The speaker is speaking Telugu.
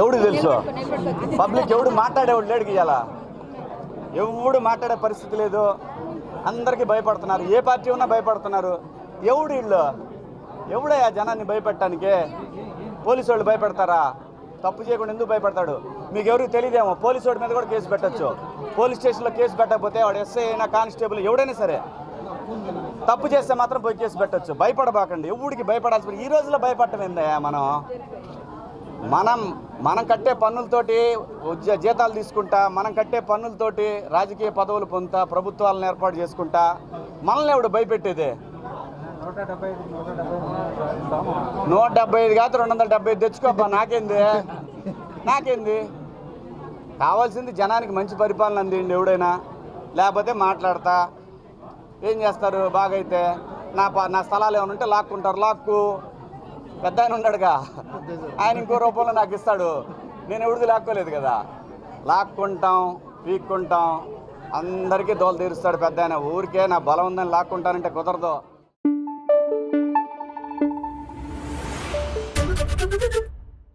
ఎవడు తెలుసు? పబ్లిక్ ఎవడు మాట్లాడేవాడు లేడు ఇవాళ ఎవడు మాట్లాడే పరిస్థితి లేదు. అందరికీ భయపడుతున్నారు. ఏ పార్టీ ఉన్నా భయపడుతున్నారు. ఎవడు వీళ్ళు? ఎవడయ్యా జనాన్ని భయపెట్టడానికి? పోలీసు వాళ్ళు భయపెడతారా? తప్పు చేయకుండా ఎందుకు భయపడతాడు? మీకు ఎవరికి తెలియదేమో? పోలీసు వాడి మీద కూడా కేసు పెట్టచ్చు. పోలీస్ స్టేషన్లో కేసు పెట్టకపోతే వాడు ఎస్ఐ అయినా కానిస్టేబుల్ ఎవడైనా సరే తప్పు చేస్తే మాత్రం పోయి కేసు పెట్టచ్చు. భయపడబాకండి. ఎవడికి భయపడాల్సి ఈ రోజులో భయపడటం ఏందయ్యా మనం? మనం మనం కట్టే పన్నులతోటి జీతాలు తీసుకుంటా మనం కట్టే పన్నులతోటి రాజకీయ పదవులు పొందుతా ప్రభుత్వాలను ఏర్పాటు చేసుకుంటా మనల్ని ఎవడు భయపెట్టేది? నూట డెబ్బై ఐదు కాదు రెండు వందల డెబ్బై ఐదు తెచ్చుకోబ్బా నాకేంది? నాకేంది? కావాల్సింది జనానికి మంచి పరిపాలన అందిండి ఎవడైనా. లేకపోతే మాట్లాడతా. ఏం చేస్తారు? బాగైతే నా నా స్థలాలు ఏమైనా ఉంటే లాక్కుంటారు. లాక్కు. పెద్ద ఆయన ఉన్నాడుగా. ఆయన ఇంకో రూపంలో నాకు ఇస్తాడు. నేను ఎవరిది లాక్కోలేదు కదా. లాక్కుంటాం పీక్కుంటాం అందరికీ దోలు తీరుస్తాడు పెద్ద ఆయన. ఊరికే నా బలం ఉందని లాక్కుంటానంటే కుదరదు.